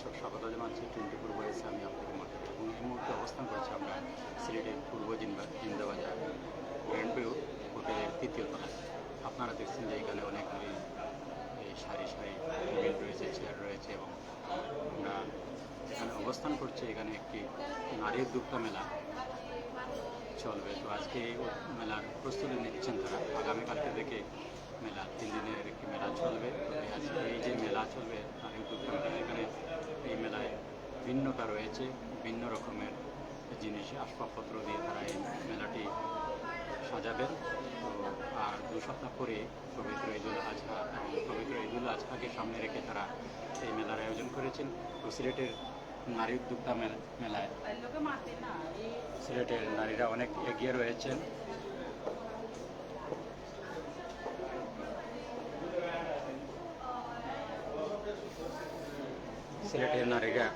দর্শক স্বাগত জানাচ্ছি। টোয়েন্টি ফোর বয়েসে আমি আপনাদের মাঠে এবং এই মুহূর্তে অবস্থান করছি আমরা সিলেটের পূর্ব জিন্দা জিন্দাবাজার গ্র্যান্ড ভিউ হোটেলের তৃতীয় তলায়। আপনারা দেখছেন যে এখানে অনেকগুলি এই সারি সারি টেবিল রয়েছে, চেয়ার রয়েছে এবং আমরা এখানে অবস্থান করছি। এখানে একটি নারী উদ্যোক্তা মেলা চলবে। তো আজকে এই মেলার প্রস্তুতি নিচ্ছেন তারা। আগামীকালকে থেকে মেলা তিন দিনের একটি মেলা চলবে। আজকে এই যে মেলা চলবে নারী উদ্যোক্তা মেলা, এখানে এই মেলায় ভিন্নতা রয়েছে ভিন্ন রকমের জিনিস আসবাবপত্র দিয়ে তারা এই মেলাটি সাজাবেন। তো আর দু সপ্তাহ পরে পবিত্র ঈদুল আজহা এবং পবিত্র ঈদুল আজহাকে সামনে রেখে তারা এই মেলার আয়োজন করেছেন। তো সিলেটের নারী উদ্যোক্তা মেলা- মেলায় সিলেটের নারীরা অনেক এগিয়ে রয়েছেন। সিলেটের নারীরা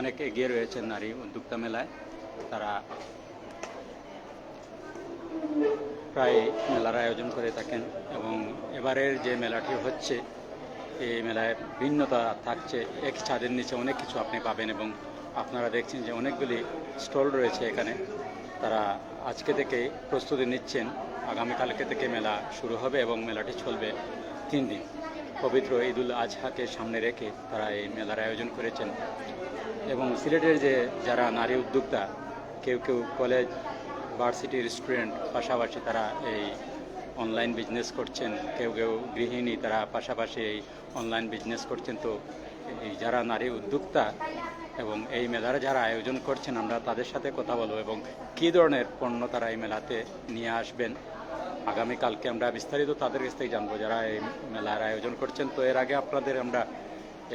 অনেক এগিয়ে রয়েছেন নারী উদ্যোক্তা মেলায়। তারা প্রায় মেলার আয়োজন করে থাকেন এবং এবারের যে মেলাটি হচ্ছে, এই মেলায় ভিন্নতা থাকছে। এক ছাদের নিচে অনেক কিছু আপনি পাবেন এবং আপনারা দেখছেন যে অনেকগুলি স্টল রয়েছে এখানে। তারা আজকে থেকে প্রস্তুতি নিচ্ছেন। আগামীকালকে থেকে মেলা শুরু হবে এবং মেলাটি চলবে তিন দিন। পবিত্র ঈদুল আজহাকে সামনে রেখে তারা এই মেলার আয়োজন করেছেন। এবং সিলেটের যে যারা নারী উদ্যোক্তা, কেউ কেউ কলেজ, ভার্সিটির স্টুডেন্ট, পাশাপাশি তারা এই অনলাইন বিজনেস করছেন, কেউ কেউ গৃহিণী তারা পাশাপাশি এই অনলাইন বিজনেস করছেন। তো এই যারা নারী উদ্যোক্তা এবং এই মেলার যারা আয়োজন করছেন, আমরা তাদের সাথে কথা বলব এবং কী ধরনের পণ্য তারা এই মেলাতে নিয়ে আসবেন আগামীকালকে আমরা বিস্তারিত তাদের কাছ থেকে জানব, যারা এই মেলার আয়োজন করছেন। তো এর আগে আপনাদের আমরা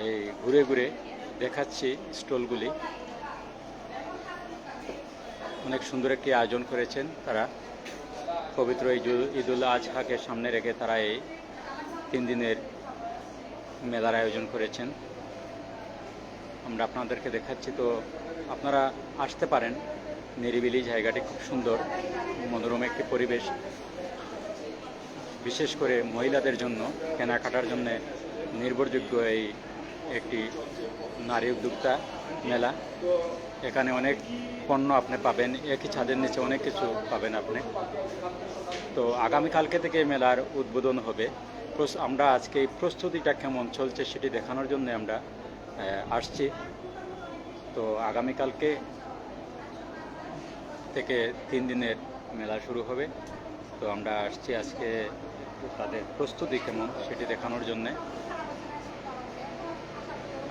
এই ঘুরে ঘুরে দেখাচ্ছি স্টলগুলি। অনেক সুন্দর একটি আয়োজন করেছেন তারা। পবিত্র ঈদুল আজহাকে সামনে রেখে তারা এই তিন দিনের মেলার আয়োজন করেছেন। আমরা আপনাদেরকে দেখাচ্ছি, তো আপনারা আসতে পারেন। নিরিবিলি জায়গাটি খুব সুন্দর, মনোরম একটি পরিবেশ। বিশেষ করে মহিলাদের জন্য কেনাকাটার জন্য নির্ভরযোগ্য এই একটি নারী উদ্যোক্তা মেলা। এখানে অনেক পণ্য আপনি পাবেন, একই ছাদের নিচে অনেক কিছু পাবেন আপনি। তো আগামীকালকে থেকে মেলার উদ্বোধন হবে। আমরা আজকে এই প্রস্তুতিটা কেমন চলছে সেটি দেখানোর জন্য আমরা আসছি। তো আগামীকালকে থেকে তিন দিনের মেলা শুরু হবে। তো আমরা আসছি আজকে তাদের প্রস্তুতি কেমন সেটি দেখানোর জন্যে।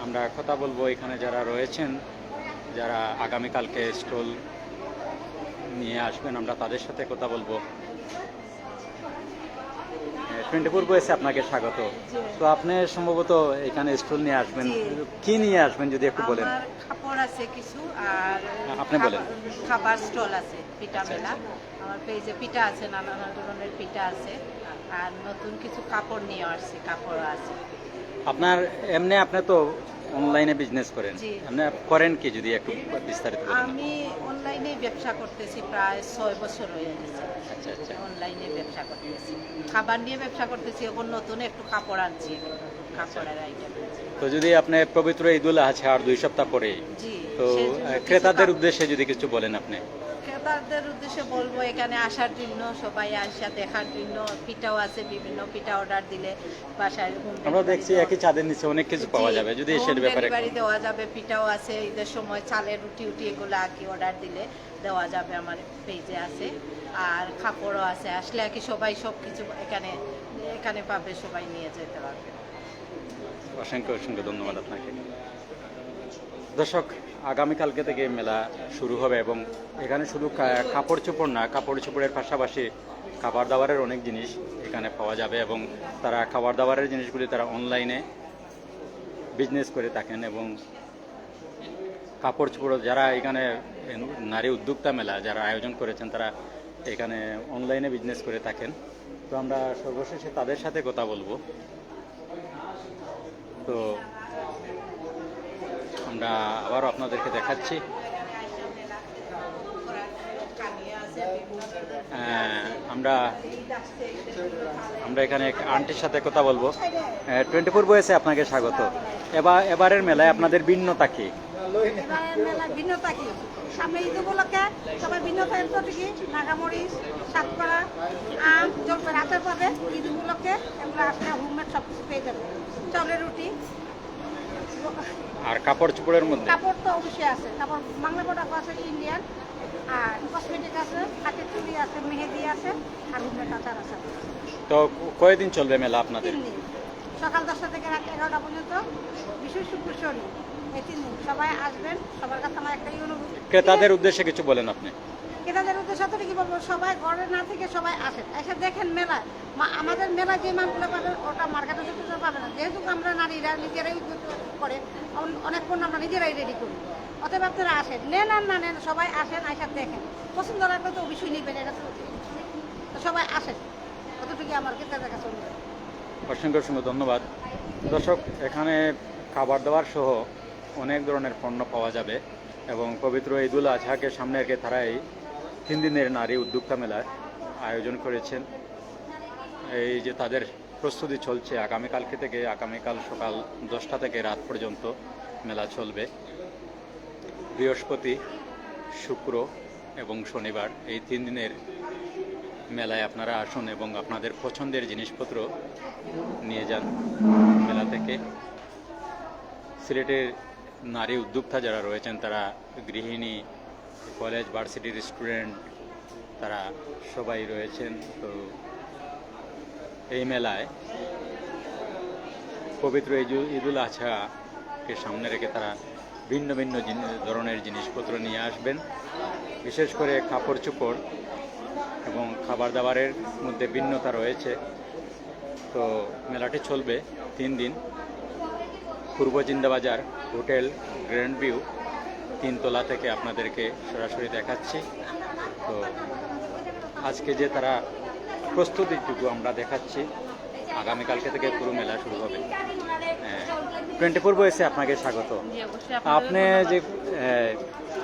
আমরা কথা বলব এখানে যারা রয়েছেন যারা আগামীকালকে স্টল নিয়ে আসবেন আমরা তাদের সাথে কথা বলব। টোয়েন্টি ফোর বয়েসে আপনাকে স্বাগত। তো আপনি সম্ভবত এখানে স্টল নিয়ে আসবেন। কি নিয়ে আসবেন যদি একটু বলেন? কাপড় আছে কিছু আর আপনি বলেন। খাবার- স্টল আছে পিঠা আচ্ছা, মেলা। আমার পেজে পিঠা আছে নানা ধরনের পিঠা আছে। আর নতুন কিছু কাপড় নিয়ে আসছি কাপড় আছে। আপনার এমনি আপনি তো অনলাইনে বিজনেস করেন। আপনি করেন কি যদি একটু বিস্তারিত আমি অনলাইনে ব্যবসা করতেছি প্রায় ছয় বছর হয়ে গেছে। আচ্ছা আচ্ছা। অনলাইনে ব্যবসা করতেছি। খাবার নিয়ে ব্যবসা করতেছি এখন নতুন একটু কাপড় আনছি। কাপড়ের আইটেম তো যদি আপনি পবিত্র ঈদুল আছে আর দুই সপ্তাহ পরে তো ক্রেতাদের উদ্দেশ্যে যদি কিছু বলেন আপনি। ক্রেতাদের উদ্দেশ্যে বলব এখানে আসার জন্য সবাই আসা দেখার জন্য পিঠাও আছে বিভিন্ন পিঠা অর্ডার দিলে বাসায় আমরা দেখছি একই ছাদের নিচে অনেক কিছু পাওয়া যাবে যদি এসের ব্যাপারে delivery দেওয়া যাবে পিঠাও আছে ঈদের সময় চালের রুটি উটি এগুলো আর কি অর্ডার দিলে দেওয়া যাবে আমার পেজে আছে। আর কাপড়ও আছে আসলে আর কি সবাই সব কিছু এখানে এখানে পাবে সবাই নিয়ে যেতে পারবে। অসংখ্য অসংখ্য ধন্যবাদ আপনাকে। দর্শক আগামীকালকে থেকে মেলা শুরু হবে এবং এখানে শুধু কাপড় চোপড় না, কাপড় চোপড়ের পাশাপাশি খাবার দাবারের অনেক জিনিস এখানে পাওয়া যাবে এবং তারা খাবার দাবারের জিনিসগুলি তারা অনলাইনে বিজনেস করে থাকেন এবং কাপড় চোপড় যারা এখানে নারী উদ্যোক্তা মেলা যারা আয়োজন করেছেন তারা এখানে অনলাইনে বিজনেস করে থাকেন। তো আমরা সর্বশেষে তাদের সাথে কথা বলব। তো আমরা আবারও আপনাদেরকে দেখাচ্ছি। আহ, আমরা আমরা এখানে এক আন্টির সাথে কথা বলব। টোয়েন্টি ফোর বয়সে আপনাকে স্বাগত। এবার এবারের মেলায় আপনাদের ভিন্নতা কি? যাবে। চাউলের রুটি। আর কাপড় চোপড়ের মধ্যে? কাপড় তো অবশ্যই আছে। তারপর বাংলা প্রোডাক্ট আছে ইন্ডিয়ান আর কসমেটিক আছে হাতের চুড়ি আছে মেহেদি আছে আর হোমমেড কাঁচার আছে। তো কয়দিন চলবে মেলা আপনাদের? সকাল দশটা থেকে রাত এগারোটা পর্যন্ত বিশেষ শুক্র শনি। এই তিন দিন। সবাই আসবেন সবার কাছে আমার একটাই অনুরোধ। ক্রেতাদের উদ্দেশ্যে কিছু বলেন আপনি। ক্রেতাদের উদ্দেশ্যে তো কি বলব? সবাই ঘরে না থেকে সবাই আসেন এসে দেখেন মেলা আমাদের মেলা যে মালগুলো পাবেন ওটা মার্কেটে যেতে পাবে না। যেহেতু আমরা নারীরা নিজেরাই উদ্যোগ করে, অন- অনেক পণ্য আমরা নিজেরাই রেডি করি। অতএব আপনারা আসেন। নেন আর না নেন, সবাই আসেন আইসা দেখেন। পছন্দ লাগলে তো অবশ্যই নেবেন, এটা তো সবাই আসেন। কতটুকু আমার ক্রেতাদের কাছে অসংখ্য অসংখ্য ধন্যবাদ। দর্শক, এখানে খাবার দাবার সহ অনেক ধরনের পণ্য পাওয়া যাবে এবং পবিত্র ঈদুল আজহাকে সামনে রেখে তারা এই তিন দিনের নারী উদ্যোক্তা মেলার আয়োজন করেছেন। এই যে তাদের প্রস্তুতি চলছে, আগামীকালকে থেকে, আগামীকাল সকাল দশটা থেকে রাত পর্যন্ত মেলা চলবে। বৃহস্পতি, শুক্র এবং শনিবার এই তিন দিনের মেলায় আপনারা আসুন এবং আপনাদের পছন্দের জিনিসপত্র নিয়ে যান মেলা থেকে। সিলেটের নারী উদ্যোক্তা যারা রয়েছেন, তারা গৃহিণী কলেজ ভার্সিটির স্টুডেন্ট তারা সবাই রয়েছেন। তো এই মেলায় পবিত্র ঈদু- ঈদুল আজহাকে সামনে রেখে তারা ভিন্ন ভিন্ন ধরনের জিনিসপত্র নিয়ে আসবেন। বিশেষ করে কাপড় চোপড় এবং খাবার দাবারের মধ্যে ভিন্নতা রয়েছে। তো মেলাটি চলবে তিন দিন। পূর্ব জিন্দাবাজার হোটেল গ্র্যান্ড ভিউ তিনতলা থেকে আপনাদেরকে সরাসরি দেখাচ্ছি। তো আজকে যে তারা প্রস্তুতিটুকু আমরা দেখাচ্ছি আগামীকালকে থেকে পুরো মেলা শুরু হবে। টোয়েন্টি ফোর বয়সে আপনাকে স্বাগত। আপনি যে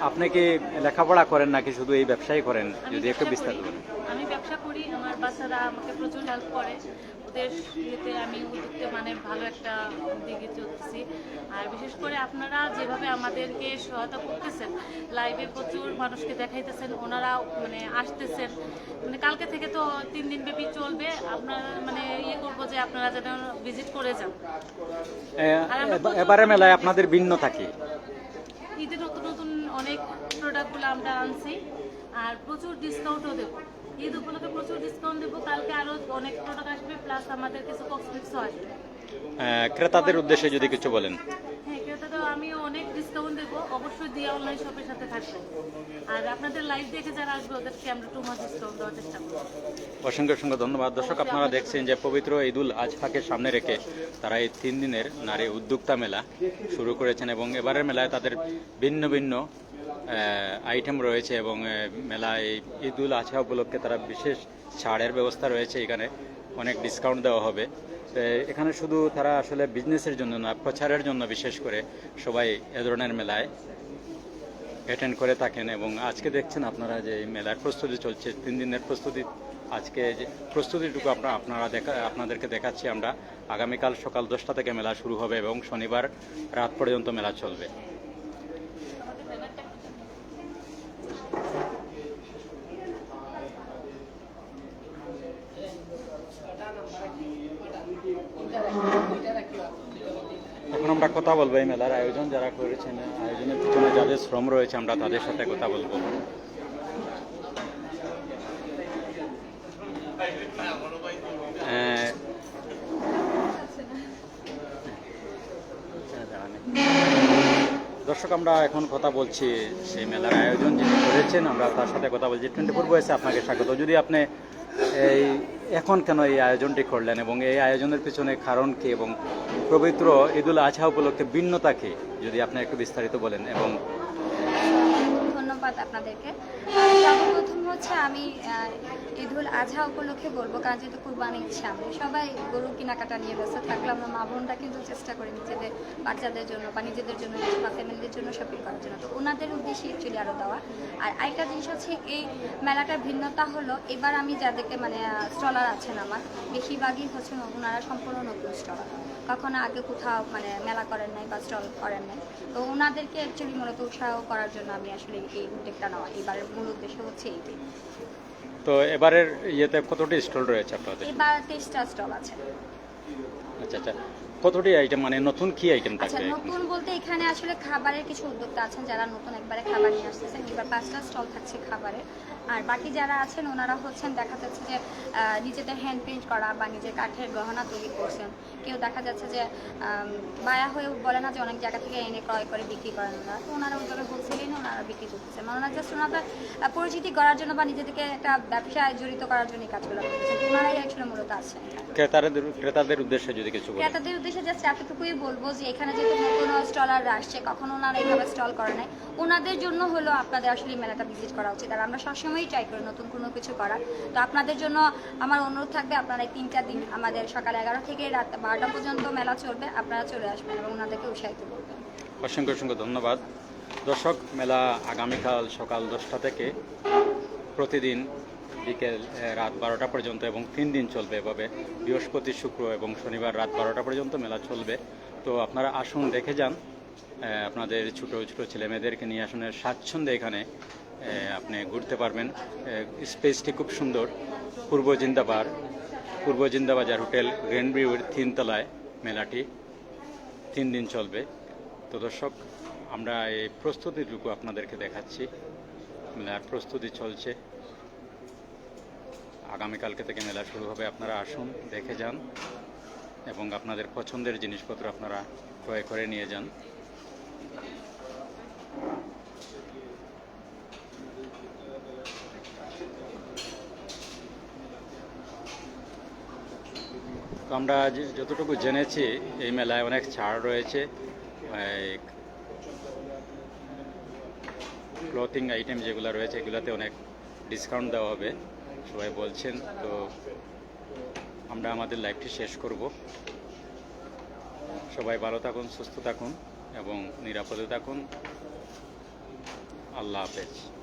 আপনি কি লেখাপড়া করেন নাকি শুধু এই ব্যবসাই করেন? যদি একটু বিস্তারিত বলেন। আমি ব্যবসা করি আমার বাচ্চারা আমাকে প্রচুর হেল্প করে। ওদের ইয়েতে আমি উদ্যোগতে মানে ভালো একটা দিকে চলতেছি। আর বিশেষ করে আপনারা যেভাবে আমাদেরকে সহায়তা করতেছেন লাইভে প্রচুর মানুষকে দেখাইতেছেন ওনারা মানে আসতেছেন। মানে কালকে থেকে তো তিন দিন ব্যাপী চলবে। আপনারা মানে ইয়ে করব যে আপনারা যেন ভিজিট করে যান। এবারে মেলায় আপনাদের ভিন্ন থাকে। ঈদে নতুন নতুন অনেক প্রোডাক্টগুলো আমরা আনছি আর প্রচুর ডিসকাউন্টও দেবো। ঈদ উপলক্ষে প্রচুর ডিসকাউন্ট দেবো। কালকে আরও অনেক প্রোডাক্ট আসবে প্লাস আমাদের কিছু কসমেটিক্সও আসবে। ক্রেতাদের উদ্দেশ্যে যদি কিছু বলেন। হ্যাঁ ক্রেতাদেরও আমিও অনেক ডিসকাউন্ট দেবো। অবশ্যই দিয়ে অনলাইন শপের সাথে থাকবে। আর আপনাদের লাইভ দেখে যারা আসবে ওদেরকে আমরা টু মাস ডিসকাউন্ট দেওয়ার চেষ্টা করব। অসংখ্য অসংখ্য ধন্যবাদ। দর্শক আপনারা দেখছেন যে পবিত্র ঈদুল আজহাকে সামনে রেখে তারা এই তিন দিনের নারী উদ্যোক্তা মেলা শুরু করেছেন এবং এবারের মেলায় তাদের ভিন্ন ভিন্ন আইটেম রয়েছে এবং মেলায় ঈদুল আজহা উপলক্ষে তারা বিশেষ ছাড়ের ব্যবস্থা রয়েছে এখানে। অনেক ডিসকাউন্ট দেওয়া হবে। এখানে শুধু তারা আসলে বিজনেসের জন্য না, প্রচারের জন্য বিশেষ করে সবাই এ ধরনের মেলায় অ্যাটেন্ড করে থাকেন এবং আজকে দেখছেন আপনারা যে মেলার প্রস্তুতি চলছে, তিন দিনের প্রস্তুতি। আজকে যে প্রস্তুতিটুকু আপনারা আপনারা দেখা, আপনাদেরকে দেখাচ্ছি আমরা। আগামীকাল সকাল দশটা থেকে মেলা শুরু হবে এবং শনিবার রাত পর্যন্ত মেলা চলবে। আমরা কথা বলব এই মেলার আয়োজন যারা করেছেন, আয়োজনের পিছনে যাদের শ্রম রয়েছে, আমরা তাদের সাথে কথা বলব। দর্শক, আমরা এখন কথা বলছি সেই মেলার আয়োজন যিনি করেছেন, আমরা তার সাথে কথা বলছি। টোয়েন্টি ফোর বয়সে আপনাকে স্বাগত। যদি আপনি এই এখন কেন এই আয়োজনটি করলেন এবং এই আয়োজনের পিছনে কারণ কি এবং পবিত্র ঈদুল আজহা উপলক্ষে ভিন্নতা কি, যদি আপনি একটু বিস্তারিত বলেন এবং ধন্যবাদ আপনাদেরকে। সর্বপ্রথম হচ্ছে আমি ঈদুল আজহা উপলক্ষে বলব কারণ যেহেতু কুরবানি সামনে সবাই গরু কেনাকাটা নিয়ে ব্যস্ত থাকলে আমরা মা বোনরা কিন্তু চেষ্টা করি নিজেদের, বাচ্চাদের জন্য বা নিজেদের জন্য বা ফ্যামিলিদের জন্য শপিং করার জন্য। তো ওনাদের উদ্দেশ্যে অ্যাকচুয়ালি আরও দেওয়া। আর আরেকটা জিনিস হচ্ছে, এই মেলাটার ভিন্নতা হলো, এবার আমি যাদেরকে মানে স্টলার আছেন আমার, বেশিরভাগই হচ্ছে ওনারা সম্পূর্ণ নতুন স্টলার কখনো আগে কোথাও মানে মেলা করেন নাই বা স্টল করেন নাই। তো ওনাদেরকে অ্যাকচুয়ালি মূলত উৎসাহ করার জন্য আমি আসলে এই উদ্যোগটা নেওয়া। এবারের মূল উদ্দেশ্য হচ্ছে এইটাই। তো এবারের ইয়েতে কতটি স্টল রয়েছে আপনাদের? এবার তেইশটা স্টল আছে। আচ্ছা আচ্ছা। কতটি আইটেম মানে নতুন কি আইটেম আচ্ছা থাকবে নতুন বলতে এখানে আসলে খাবারের কিছু উদ্যোক্তা আছেন যারা নতুন একবারে খাবার নিয়ে আসতেছেন। এবার পাঁচটা স্টল থাকছে খাবারের আর বাকি যারা আছেন ওনারা হচ্ছেন দেখা যাচ্ছে যে আহ, নিজেদের হ্যান্ড প্রিন্ট করা বা নিজের কাঠের গহনা তৈরি করছেন। কেউ দেখা যাচ্ছে যে আম, বায়া হয়ে বলে না যে অনেক জায়গা থেকে এনে ক্রয় করে বিক্রি করেন ওনারা তো ওনারা ওইভাবে হোলসেলে এনে ওনারা বিক্রি করতেছেন। মানে ওনারা জাস্ট ওনাদের আহ, পরিচিতি করার জন্য বা নিজেদেরকে একটা ব্যবসায় জড়িত করার জন্য এই কাজগুলো করতেছেন। ওনারাই আসলে মূলত আছেন এখানে। ক্রেতাদের ক্রেতাদের উদ্দেশ্যে যদি কিছু বলেন। ক্রেতাদের উদ্দেশ্যে জাস্ট এতটুকুই বলব যে এখানে যেহেতু নতুন স্টলার আসছে কখনো ওনারা এইভাবে স্টল করে নাই। ওনাদের জন্য হলো আপনাদের আসলে মেলাটা ভিজিট করা উচিত। আর আমরা সবসময়ই ট্রাই করি নতুন কোনো কিছু করার। তো আপনাদের জন্য আমার অনুরোধ থাকবে আপনারা এই তিনটা দিন আমাদের সকাল এগারো থেকে রাত বারোটা পর্যন্ত মেলা চলবে আপনারা চলে আসবেন এবং ওনাদেরকে উৎসাহিত করবেন। অসংখ্য অসংখ্য ধন্যবাদ। দর্শক মেলা আগামীকাল সকাল দশটা থেকে প্রতিদিন বিকেল রাত বারোটা পর্যন্ত এবং তিন দিন চলবে এভাবে। বৃহস্পতি, শুক্র এবং শনিবার রাত বারোটা পর্যন্ত মেলা চলবে। তো আপনারা আসুন, দেখে যান। আপনাদের ছোটো ছোটো ছেলেমেয়েদেরকে নিয়ে আসুন স্বাচ্ছন্দ্যে এখানে আপনি ঘুরতে পারবেন। স্পেসটি খুব সুন্দর। পূর্ব জিন্দাবাদ, পূর্ব জিন্দাবাজার হোটেল গ্র্যান্ড তিনতলায় মেলাটি তিন দিন চলবে। তো দর্শক, আমরা এই প্রস্তুতিটুকু আপনাদেরকে দেখাচ্ছি। মেলার প্রস্তুতি চলছে। আগামীকালকে থেকে মেলা শুরু হবে। আপনারা আসুন, দেখে যান এবং আপনাদের পছন্দের জিনিসপত্র আপনারা ক্রয় করে নিয়ে যান। আমরা যে- যতটুকু জেনেছি, এই মেলায় অনেক ছাড় রয়েছে ক্লথিং আইটেম যেগুলো রয়েছে, এগুলোতে অনেক ডিসকাউন্ট দেওয়া হবে। সবাই বলছেন, তো আমরা আমাদের লাইফটি শেষ করব। সবাই ভালো থাকুন, সুস্থ থাকুন এবং নিরাপদে থাকুন। আল্লাহ হাফেজ।